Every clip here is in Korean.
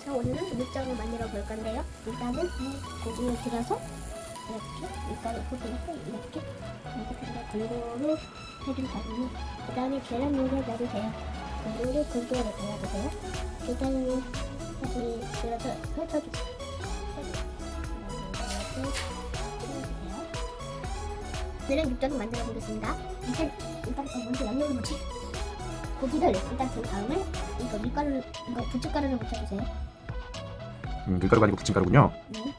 안녕하세요. 오늘은 육장을 만들어 볼 건데요. 일단은 이 고기를 들여서 이렇게 밀가루 고기를 이렇게 이렇게 골고루 해준 다음에 그 다음에 계란물을 넣어주세요. 골고루 골고루 넣어주세요. 일단은 다시 들어서 펼쳐주세요. 오늘은 육장을 만들어 보겠습니다. 일단 일단 어, 먼저 양념을 뭐지? 고기를 일단 그 다음에 이거 밀가루를 이거 부침가루를 묻혀주세요. 음, 밀가루가 아니고 부침가루군요. 네. 네.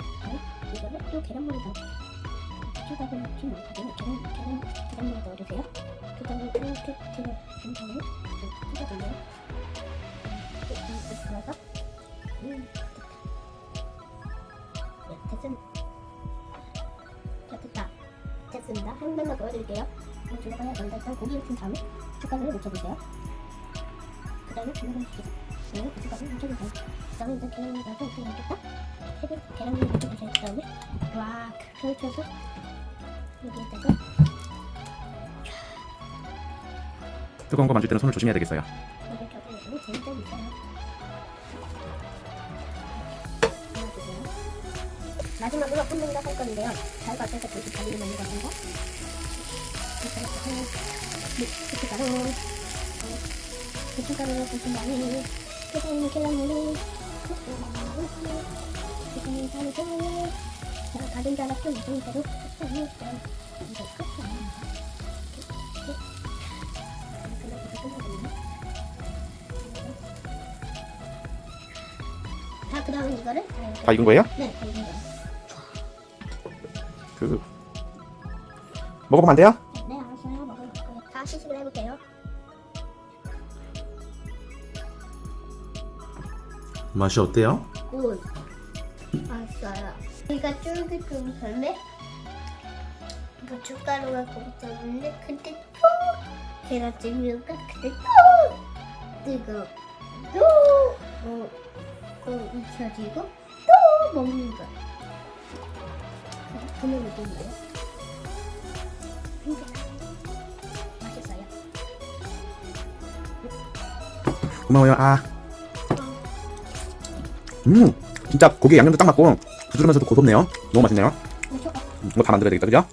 그 음. 네. 한 번만 보여드릴게요. 그럼 들어가야 먼저 일단 고기를 튼 다음에 숟가락을 묻혀주세요. 그 다음에 계란을 주세요. 네. 그 이렇게. 그 뜨거운 거 만질 때는 손을 조심해야 되겠어요. 이렇게. 마지막으로 한할 건데요. 잘 받쳐서 고기 다리를 넣는 겁니다. 고춧가루, 고춧가루를 부신 자 대로 이제 그 다음에 이거를 다 익은 거예요? 네, 다 익은 거예요. 그 먹어보면 안 돼요? 네, 알았어요. 먹어볼게요. 다 시식을 해볼게요. 맛이 어때요? 굿. 맛있어요. 이가 쫄깃쫄깃한데 고춧가루가 있었는데 그때 또 계란찜이니까 그때 또 뜨거 또 어, 어, 익혀지고 또 먹는 거야. 그 느낌이에요. 맛있어요. 고마워요. 아, 음, 진짜 고기 양념도 딱 맞고 부드러면서도 고소네요. 너무 맛있네요. 이거 음, 이거 다 만들어야 되겠다, 그죠?